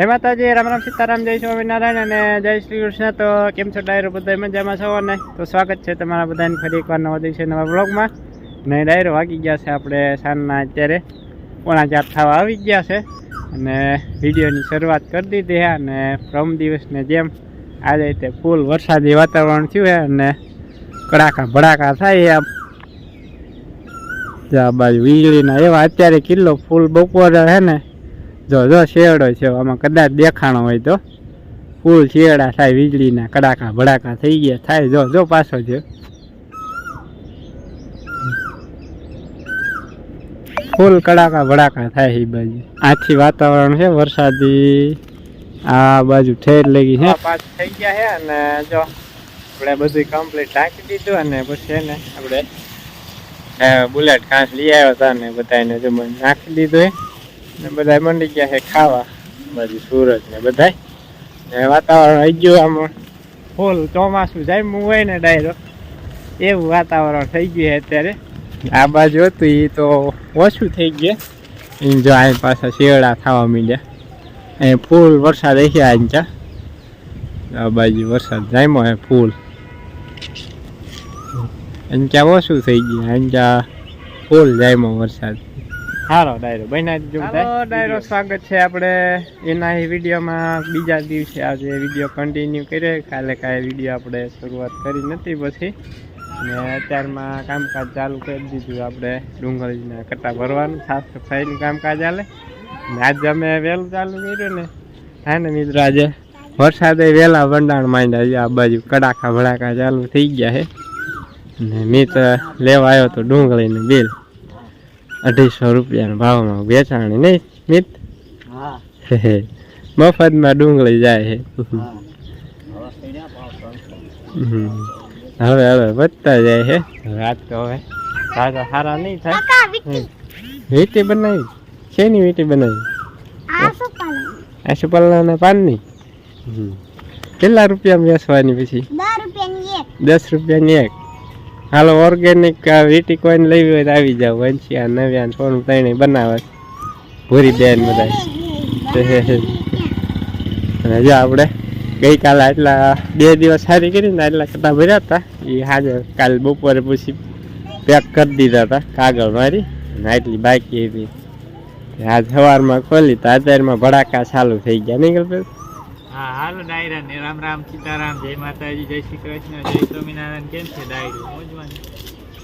જય માતાજી, રામ રામ સીતારામ, જય સ્વામિનારાયણ અને જય શ્રી કૃષ્ણ. તો કેમ છો ડાયરો બધા મજામાં છો? ને તો સ્વાગત છે તમારા બધાને ફરી એકવાર નવા દિવસે નવા બ્લોગમાં ને ડાયરો વાગી ગયા છે આપણે સાંજના અત્યારે. પોણા ચાર થવા આવી ગયા છે. અને વિડીયોની શરૂઆત કરી દીધી છે અને પ્રમ દિવસને જેમ આજે તે ફૂલ વરસાદી વાતાવરણ થયું છે અને કડાકા ભડાકા થાય આ બાજુ વીજળીના એવા અત્યારે કિલ્લો ફૂલ બપોરે છે ને જો જો શેરડો છે, આમાં કદાચ દેખાણો હોય તો. ફૂલ શેરડા થાય, વીજળીના કડાકા ભડાકા થઈ ગયા થાય. જો જો પાછો છે. ફૂલ કડાકા ભડાકા થાય એ બાજુ. આથી વાતાવરણ છે, વરસાદી. આ બાજુ ઠેર લગી છે. પાસ થઈ ગયા છે અને જો, આપણે બધું કમ્પ્લીટ રાખી દીધું અને પછી એને આપણે બુલેટ ઘાસ લઈ આવ્યો હતા ને બધાને જમણ નાખી દીધું ને બધા મંડી ગયા છે ખાવા. બાજુ સુરત ને બધાય. ને વાતાવરણ આવી ગયું આમ. ફૂલ ચોમાસું જામ્યું હોય ને ડાયરો. એવું વાતાવરણ થઈ ગયું છે અત્યારે. આ બાજુ હતું એ તો ઓછું થઈ ગયું. અહીં જો અહીં પાછા શેરડા થવા માંડ્યા. અહીં ફૂલ વરસાદ આવી અહીં ચા આ બાજુ વરસાદ જામ્યો હે ફૂલ. અંચા ઓછું થઈ ગયું અંચા ફૂલ જામ્યો વરસાદ. સારો ડાયરો. બનાવી દીધો હાલો ડાયરો સ્વાગત છે આપણે એના વિડીયોમાં બીજા દિવસે આજે વીડિયો કન્ટિન્યુ કર્યો. કાલે કાંઈ વીડિયો આપણે શરૂઆત કરી નથી પછી. ને અત્યારમાં કામકાજ ચાલુ કરી દીધું આપણે ડુંગળીના કટ્ટા ભરવાનું સાફ સફાઈનું કામકાજ ચાલે અને આજે અમે વહેલું ચાલુ કર્યું ને. હા ને મિત્રો આજે વરસાદે વહેલા વંડાણ માંડ્યા છે. આ બાજુ કડાકા ભડાકા ચાલુ થઈ ગયા છે. ને મિત્ર તો લેવા આવ્યો તો ડુંગળીનું બિલ. અઢીસો રૂપિયાના. ભાવમાં વેચાણી નહીં મિત? મફતમાં ડુંગળી જાય છે હમ. હવે હવે વધતા જાય છે હવે આજ તો હવે સારા સારા નહીં થાય. હમ. વીટી બનાવી? શેની વીટી બનાવી? આશુપાલના પાનની? કેટલા રૂપિયા વેચવાની પછી? દસ રૂપિયાની એક. હાલો ઓર્ગેનિક વીટી કોઈને લેવી હોય તો આવી જાવ વંશિયા નવ્યા સોનું તઈને બનાવે. ભૂરી બેન બધા અને જો આપણે ગઈકાલે આટલા બે દિવસ સારી કરી ને આટલા કટા ભર્યા હતા એ હાજર કાલે બપોરે પછી પેક કરી દીધા હતા, કાગળ મારી અને આટલી બાકી હતી. આજ સવારમાં ખોલી તો અત્યારમાં ભડાકા ચાલુ થઈ ગયા, નહીં ગલ્પેશ હા હાલો ડાયરા ને રામ રામ સીતારામ જય માતાજી જય શ્રી કૃષ્ણ જય સ્વામિનારાયણ. કેમ છે ડાયરો? મોજમાં?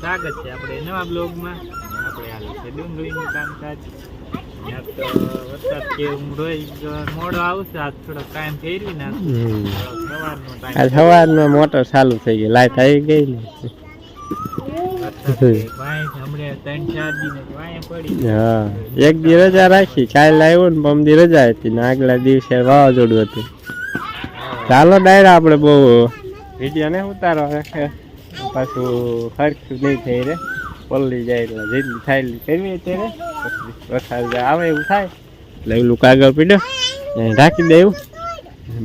સ્વાગત છે આપણે નવા બ્લોગમાં. આપણે હાલ છે ડુંગળીનું કામકાજ. આજ તો વરસાદ કેવું રોજ મોડો આવશે. આજ થોડો ટાઈમ ફેરવી ના હમ. સવારનો ટાઈમ સવારમાં મોટર ચાલુ થઈ ગયો. લાઈટ આવી ગઈ ને વાંય હમણાં ત્રણ ચાર દિન વાંય પડી હા. એક દી રજા રાખી. કાલ આવ્યો ને પમ દી રજા હતી ને આગલા દિવસે વાવાઝોડું હતું. ચાલો ડાયરા આપણે બહુ વીડિયો ને ઉતારો રાખે પાછું ખર્ચ નહીં થઈ રે પલ્લી જાય એટલે જેટલી થાય કરવી અત્યારે. પછી વરસાદ આવે એવું થાય. એટલે એલું કાગળ પીડ્યો રાખી દેવું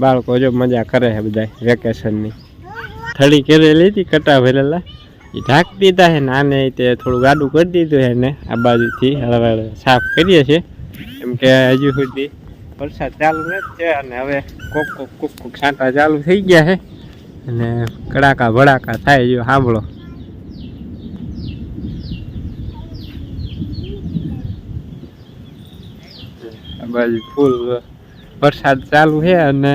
બાળકો જો મજા કરે છે બધા વેકેશનની. થળી કરેલી હતી કટા ભરેલા. ઢાંકી દીધા છે ને આને તે થોડું ગાડું કરી દીધું છે ને આ બાજુથી હળવે સાફ કરીએ છીએ. એમ કે હજુ સુધી વરસાદ ચાલુ નથી છે અને હવે કોક કોક કોક કોક છાંટા ચાલુ થઈ ગયા છે. અને કડાકા ભડાકા થાય જો સાંભળો બાજુ ફૂલ વરસાદ ચાલુ છે અને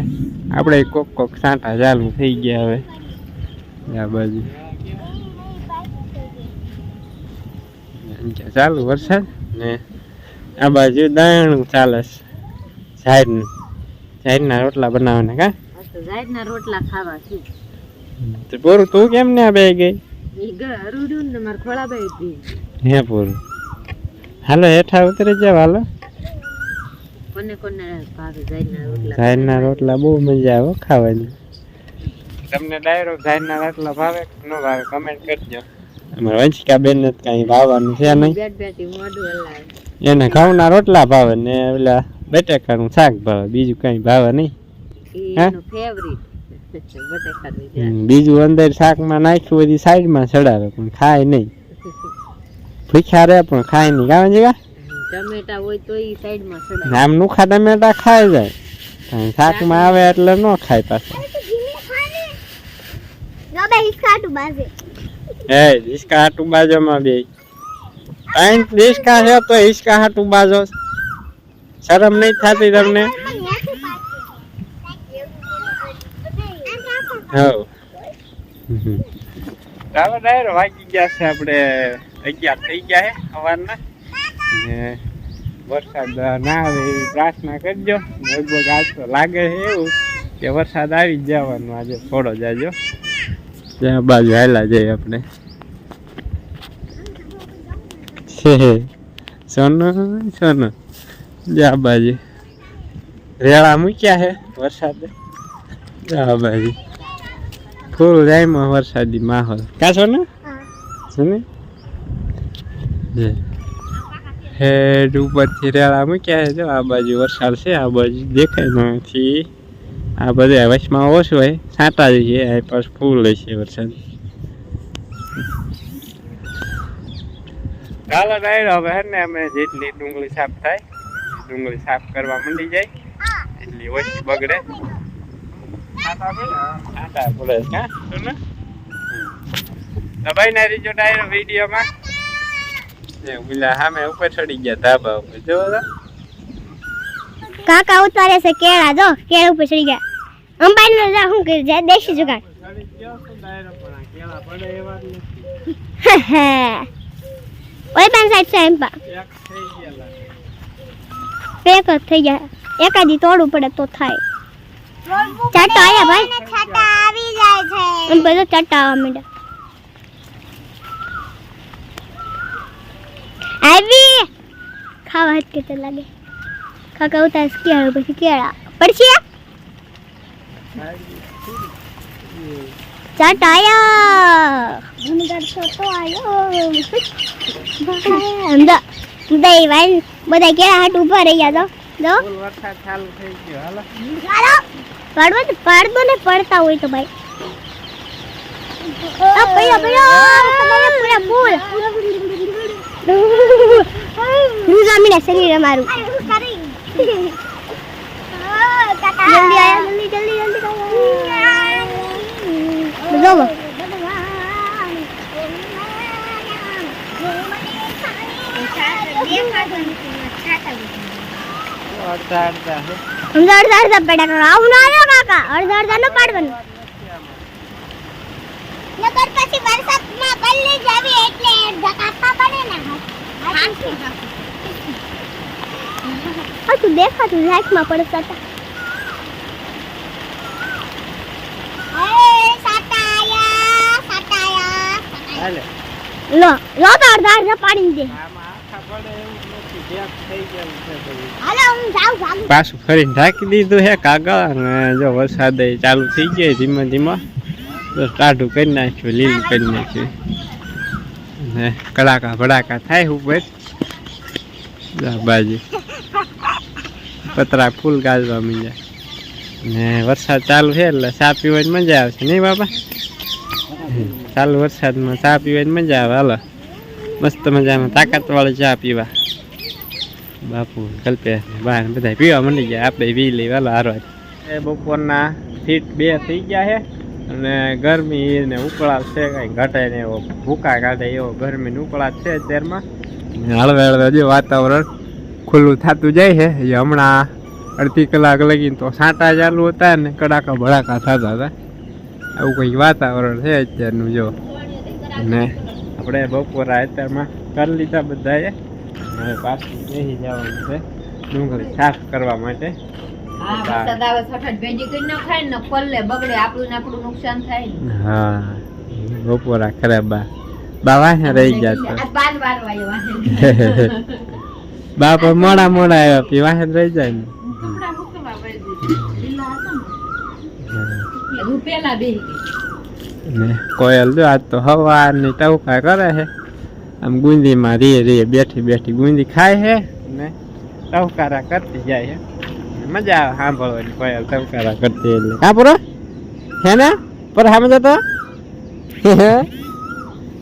આપણે કોક કોક છાંટા ચાલુ થઈ ગયા હવે. આ બાજુ અહીંયા ચાલુ વરસાદ? ને. આ બાજુ દાણું ચાલે છે. ઝાડનું. ઝાડના રોટલા બનાવવાના કા? ના રોટલા ખાવા છે. તો પૂરું તું કેમ ને બે ગઈ? હે પૂરું. હાલો હેઠા ઉતરી જાવ હાલો. કોને કોને ભાવે જાયના રોટલા ઝાડના રોટલા બહુ મજા આવે ખાવાની. તમને ડાયરો ઝાડના રોટલા ભાવે કે ન ભાવે કમેન્ટ કરજો. અમારા વંશિકા બેન ને કઈ ભાવવાનું છે નહીં. એને ઘઉં ના રોટલા ભાવે ને ઓલા બટેકાનું શાક ભાવે બીજું કઈ ભાવે નહીં. બીજું અંદર શાકમાં નાખ્યું બધી સાઈડમાં ચડાવે પણ ખાય નહીં. ભૂખ્યા રહે પણ ખાય નહીં. કાં છે ટમેટા હોય તો ઈ સાઈડમાં સડાય આમ નુખા ટમેટા ખાય જાય. શાકમાં આવે એટલે ન ખાય પાછું. એ હિસકા હાટું બાજોમાં બે ત્રણ હિસકા છે તો હિસકા હાટું બાજો. શરમ નહીં થતી તમને? હવ. ચાલો ડાયર વાગી ગયા છે આપણે અગિયાર થઈ ગયા છે સવારના. ને વરસાદ ના આવે એવી પ્રાર્થના કરજો. લગભગ આજ તો લાગે છે એવું કે વરસાદ આવી જ જવાનો આજે થોડો જાજો ત્યાં બાજુ હાલા જઈએ આપણે. સોનું સોનું. જા બાજુ. રેળા મૂક્યા છે વરસાદ. જા બાજુ. ફૂલ રાયમાં વરસાદી માહોલ. કા સોનું? સોનું? જે. હેડ ઉપરથી રેળા મૂક્યા છે જો આ બાજુ વરસાદ છે, આ બાજુ દેખાય નથી આ બધું વચમાં ઓછું હોય. છાંટા જ છે આ પાછું ફૂલ છે વરસાદ. ચાલો ડાયરો હવે હે ને અમે જેટલી ડુંગળી સાફ થાય ડુંગળી સાફ કરવા મંડી જાય એટલી ઓછી બગડે. છાંટા ભૂલે હા? દબાઈ ના રીજો ડાયરો વિડીયોમાં. એ સામે ઉપર ચડી ગયા ધાબા ઉપર. જો તો. કાકા ઉતારે છે કેળા જો કેળા ઉપર ચડી ગયા. અંબાઈ નો જા શું કરી જાય દેશી જુગાડ ચડી ગયો છું ડાયરો પણ આ કેળા પડે એવા જ નથી ઓય પેન સાઈડ છે એમ પા. એક થઈ ગયેલા પેક જ થઈ જાય એકાદી તોડવું પડે તો થાય. ચાટા આયા ભાઈ? ચાટા આવી જાય છે. એમ બધો ચાટા આવવા માંડ્યા. આવી. ખાવા જ કેતે લાગે. કાકા ઉતાર કેળા પછી કેળા. પડશે? ચાટ આયા. દઈ વાઈન બધા કેળા હાટ ઊભા રહી ગયા તો. જો વરસાદ ચાલુ થઈ ગયો. હાલો. હાલો. પાડવો તો પાડદો ને પડતા હોય તો ભાઈ. આ તમારે પૂરા રૂજામીના શરીર અમારું. જલ્દી આયા જલ્દી જલ્દી જલ્દી જોવો અડધા અડધા અડધા અડધા કરો. આવું ના આવ્યો કાકા. અડધા અડધા ન પાડવાનું. નકર પછી વરસાદમાં પલ્લી જાવી એટલે અડધા કાપવા પડે ને. હા તું દેખાતું લાઈટમાં પડતા હતા લો લો તો અડધા અડધા પાડી દે પાછું ફરી ઢાંકી દીધું હે કાગળ અને જો વરસાદ ચાલુ થઈ ગયો ધીમે ધીમે. તો ટાઢું કરી નાખ્યું લીલું કરી નાખ્યું. ને કડાકા ભડાકા થાય ઉપર. જા બાજુ. પતરા ફૂલ ગાજવા માંડ્યા. ને વરસાદ ચાલુ છે એટલે ચા પીવાની મજા આવશે. નહીં બાપા? ચાલુ વરસાદમાં ચા પીવાની મજા આવે. હાલો. મસ્ત મજામાં તાકાતવાળી ચા પીવા. બાપુ કલ્પે બહાર બધા પીવા મંડી ગયા. આપણે પી લઈ વાલો હારો બપોરના ફીટ બે થઈ ગયા છે. અને ગરમી ને ઉકળાટ છે કાંઈ ઘટે ને એવો ભૂકા કાઢે એવો ગરમી ને ઉકળાટ છે અત્યારમાં. હળવે હળવે જે વાતાવરણ ખુલ્લું થતું જાય છે એ હમણાં અડધી કલાક લગીને તો સાંટા ચાલુ હતા ને કડાકા ભડાકા થતા હતા. આવું કંઈક વાતાવરણ છે અત્યારનું જો. ને આપણે બપોરા અત્યારમાં કરી લીધા બધાએ. હવે પાછું બેસી જવાનું છે ડુંગળી સાફ કરવા માટે. બપોરા ખરાબ બા વાહે રહી ગયા આ હતા બાર બાર વાગે વાગે બા પણ મોડા મોડા આવ્યા પી વાહે રહી જાય ને. ને. હું. ને કોયલ જો આજ તો હવારની ટવકા કરે છે. આમ ગુંદીમાં રીએ રીએ બેઠી બેઠી ગુંદી ખાય છે ને ટવકારા કરતી જાય છે. મજા આવે સાંભળવાની કોયલ ટવકારા કરતી એટલે. હા પૂરો? હે ને? પર સામે જતો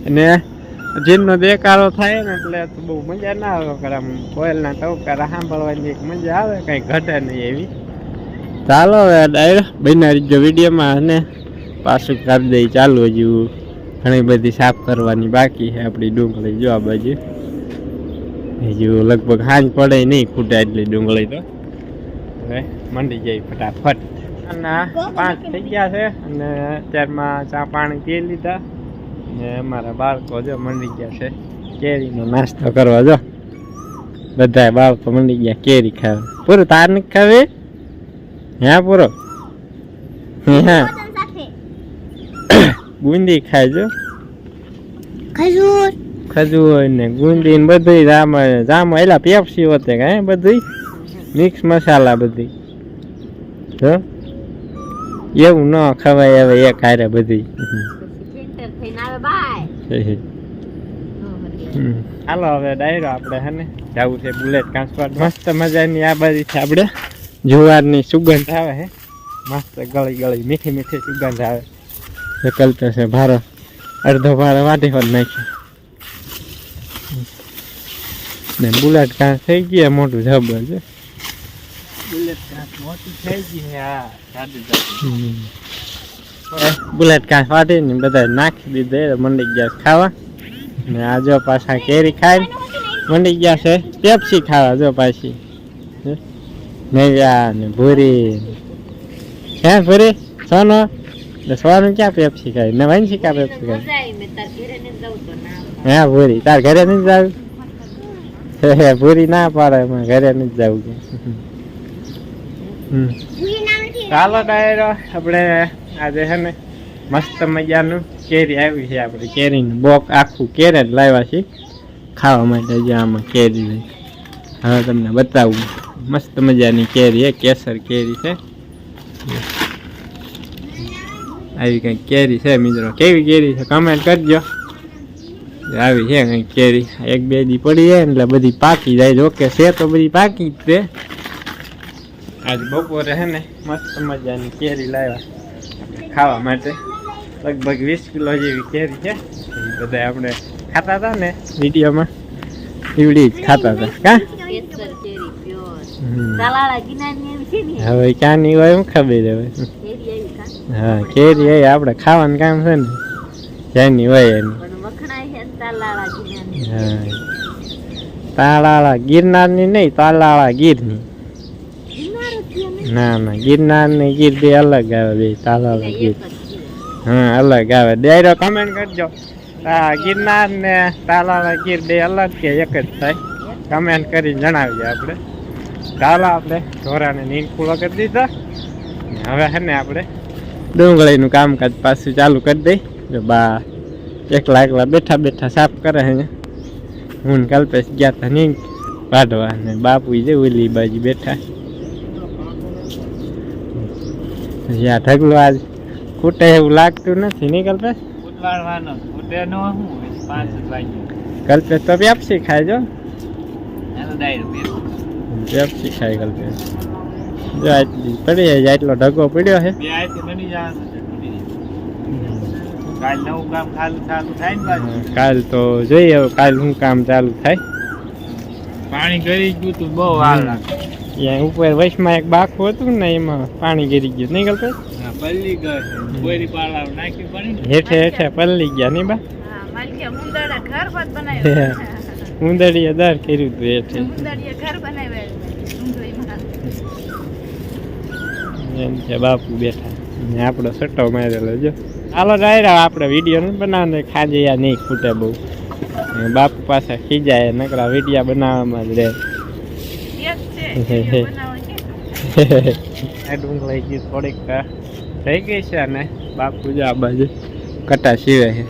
અને જીનનો દેકારો થાય ને એટલે બહુ મજા ના આવે પણ આમ કોયલના ટવકારા સાંભળવાની એક મજા આવે કંઈ ઘટે નહીં એવી. ચાલો હવે ડાયર બનાવી જો વિડીયોમાં અને પાછું કરી દઈ ચાલુ હજુ ઘણી બધી સાફ કરવાની બાકી છે આપણી ડુંગળી જો આ બાજુ. હજુ લગભગ હાંજ પડે નહીં ખૂટે એટલી ડુંગળી તો. હવે મંડી જાય ફટાફટ. અને પાંચ થઈ ગયા છે અને અત્યારમાં ચા પાણી પી લીધા. ને અમારા બાળકો જો મંડી ગયા છે. કેરીનો નાસ્તો કરવા જો. બધા બાળકો મંડી ગયા કેરી ખાવા. પૂરું તાર નથી ખાવે? હે પૂરો? હા બુંદી ખાજો ખજૂર. ખજૂર ને ગુંદી ને બધી જામ જામ એલા પેપ્સી હોતે કાંઈ બધી મિક્સ મસાલા બધી. જો એવું ન ખવાય હવે એક હારે બધી. હમ. હાલો હવે ડાયરો આપણે હે ને? જવું છે બુલેટ ટ્રાન્સફર. મસ્ત મજાની આ બાજુ છે આપણે. જુવારની સુગંધ આવે હે? મસ્ત ગળી ગળી મીઠી મીઠી સુગંધ આવે. વિકલ્પ છે ભારો. અડધો ભારો વાટી હોત નાખ્યો. ને બુલેટ કાંસ થઈ ગયા મોટું જબર છે બુલેટ કાંસ મોટી થઈ ગઈ છે હા બુલેટ કાંઈ ફાટીને બધા નાખી દીધે મંડી ગયા છે ખાવા. ને આ જો પાછા કેરી ખાઈ મંડી ગયા છે પેપ્સી ખાવા જો પાછી. મેગા ને ભૂરી હે ભૂરી? સોનો? ને સોનું ક્યાં પેપ્સી ખાઈ ને વંશી ક્યાં પેપ્સી ખાઈ મજા આવી મેં તાર ઘરે ને જવું તો ના હે ભૂરી તાર ઘરે નહીં જાવ? હે ભૂરી ના પાડે એમાં ઘરે નહીં જવું ચાલો ડાયરો આપણે આજે છે ને, મસ્ત મજાનું કેરી આવી છે આપણે કેરીનું બોક આખું કેરે જ લાવ્યા છે. ખાવા માટે જે આમાં કેરી છે. હવે તમને બતાવું. મસ્ત મજાની કેરી છે. કેસર કેરી છે. આવી કંઈક કેરી છે મિત્રો. કેવી કેરી છે કમેન્ટ કરજો. આવી છે કંઈક કેરી. એક બે દી પડી જાય એટલે બધી પાકી જાય. જો છે તો બધી પાકી જ તે આજ બપોરે છે ને, મસ્ત મજાની કેરી લાવ્યા. ખાવા માટે. લગભગ વીસ કિલો જેવી કેરી છે. એ બધા આપણે ખાતા હતા ને વિડીયોમાં. એવડી જ ખાતા હતા. કા? હવે ક્યાં ને. હોય એમ ખબર હવે. હા કેરી એ આપણે ખાવાનું કામ છે ને. જેની હોય એની. ને તાલાળા ગિરનારની નહીં તાલાળા ગીરની. ને ના ગિરનાર ને ગીર બે અલગ આવે બે એટલે ગીર. હા અલગ આવે. ડાયરો કમેન્ટ કરજો. આ ગિરનાર ને તાલા ગીર બે અલગ કે એક જ થાય? કમેન્ટ કરી જણાવીએ આપણે. તાલા આપણે ઢોરાને નીંદ પૂરો કરી દીધા. હવે હે ને આપણે ડુંગળીનું કામકાજ પાછું ચાલુ કરી દઈ. જો બા એકલા એકલા બેઠા બેઠા સાફ કરે છે હું ને કલ્પેશ ગયા હતા નીંદ કાઢવા ને બાપુ જે ઓલી બાજુ બેઠા. આ ઢગલો આજ ખૂટે એવું લાગતું નથી નહીં કલ્પેશ કલ્પેશ તો પેપ્સી ખાઈ જો. એનો પેપ્સી ખાય કલ્પેશ જો આટલી પડી જાય આટલો ઢગો પડ્યો છે. જાય. કાલ નવું કામ થાય કાલ તો જોઈએ કાલ શું કામ ચાલુ થાય. પાણી કરી ગયું તું બહુ વાર લાગે ત્યાં ઉપર વચમાં એક બાખું હતું ને એમાં પાણી ગીરી ગયું. નહીં કલ્પેશ પલ્લી ગયો છે પાળા નાખી પડી. હેઠે હેઠે પલ્લી ગયા નહીં બા? ઉંદડીએ દર કર્યું હતું હેઠે. ઘર બનાવ્યું એમ. છે બાપુ બેઠા. ને આપણો સટ્ટો મારેલો જો. હાલો ડાયરા આપણે વીડિયો નથી બનાવવાનો ખાજે યા નહીં ખૂટે બહુ. બાપુ પાસે ખીજાય નકરા વિડીયા બનાવવામાં જ રહે એક છે વીડિયો બનાવવાનો છે. આ ડુંગળી ગઈ થોડીક થઈ ગઈ છે અને બાપુ જો આ બાજુ કટા સીવે છે.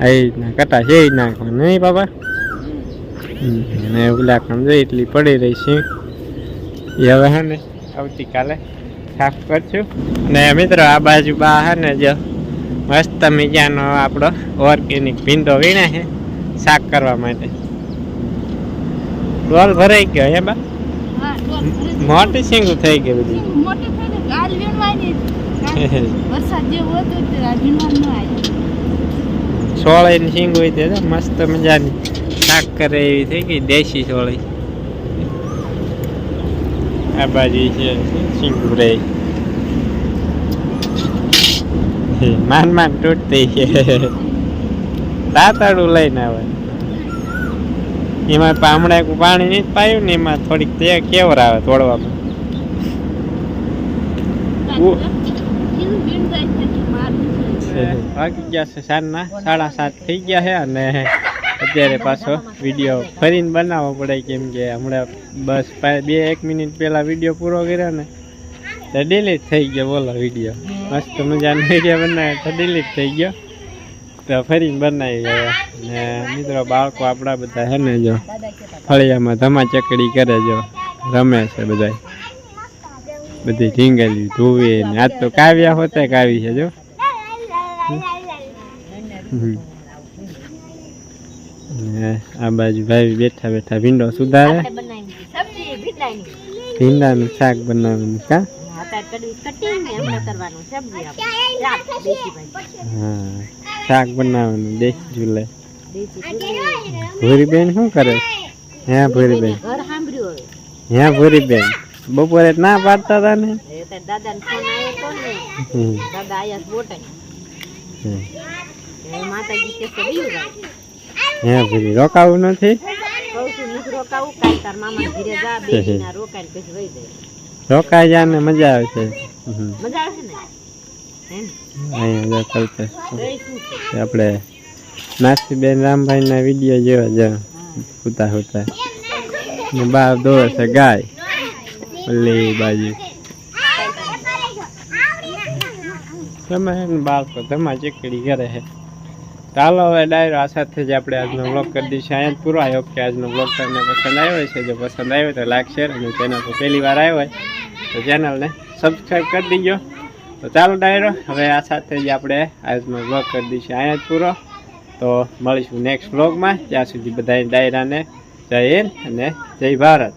આ રીતના કટા છે નાખવાનું, નહીં બાપા? અને ઉલાખણ જોઈ એટલી પડી રહી છે. હવે હે ને આવતીકાલે સાફ કરશું. ને મિત્રો, આ બાજુ બા હે ને જો મસ્ત મજાનો આપણો ઓર્ગેનિક ભીંડો વીણે છે શાક કરવા માટે. ડોલ ભરાઈ ગયો હે બા મોટી સિંગું થઈ ગઈ બધી. મોટી થઈને ગાલ વીણવાની. વરસાદ જેવો હતો તે આ વીણવાનું ન આવ્યું. સોળીની સિંગ હોય તે મસ્ત મજાની. શાક કરે એવી થઈ ગઈ દેશી સોળી આ બાજુ છે સિંગુરે માન માન તૂટતી છે. તાતાડું લઈને આવે. એમાં હમણાં એક પાણી નહીં પાયું ને એમાં થોડીક તે કેવર આવે તોડવામાં. વાગી ગયા છે સાંજના સાડા સાત થઈ ગયા છે અને અત્યારે પાછો વીડિયો ફરીને બનાવવો પડે કેમ કે હમણાં બસ બે એક મિનિટ પહેલાં વીડિયો પૂરો કર્યો ને તો ડિલીટ થઈ ગયો બોલો વીડિયો. મસ્ત મજાનો વીડિયો બનાવ્યો તો ડિલીટ થઈ ગયો. તો ફરીને બનાવી હવે ને મિત્રો બાળકો આપણા બધા છે ને જો ફળિયામાં ધમા ચકડી કરે જો રમે છે બધા બધી ઢીંગલી ધોવે ને આજ તો કાવ્યા હોતે કાવી છે જો. હમ. ને આ બાજુ ભાઈ બેઠા બેઠા ભીંડો સુધારે. સબ્જી ભીંડાની. શાક બનાવવાનું કા? હા. શાક બનાવવાનું દેશી ચૂલે. દેશી ભૂરી બેન શું કરે? હે ભૂરી બેન ઘર હે ભૂરી બેન બપોરે ના પાડતા હતા ને? છે છે જાય હે ભૂરી રોકાવું નથી? છું જાય રોકાઈ જા ને મજા આવશે હમ. મજા આવે ને? અહીંયા જો કલ્પે તો એ આપણે નાસીબેન રામભાઈના વીડિયો જેવા જો હુતા હુતા. ને બાર દોરે છે ગાય. ઓલી બાજુ. તમે બાળકો ધમા ચીકડી કરે છે. ચાલો હવે ડાયરો આ સાથે જ આપણે આજનો બ્લોગ કરી દઈશું. અહીંયા પૂરો આવ્યો કે આજનો બ્લોગ તમને પસંદ આવ્યો છે જો પસંદ આવ્યો તો લાઈક શેર અને ચેનલ પર પહેલી વાર આવ્યો હોય, તો ચેનલને સબસ્ક્રાઈબ કરી દીજો. તો ચાલો ડાયરો, હવે આ સાથે જ આપણે આજનો વ્લોગ કરી દઈશું. અહીંયા જ પૂરો. તો મળીશું નેક્સ્ટ વ્લોગમાં ત્યાં સુધી બધા ડાયરાને જય હિન્દ અને જય ભારત.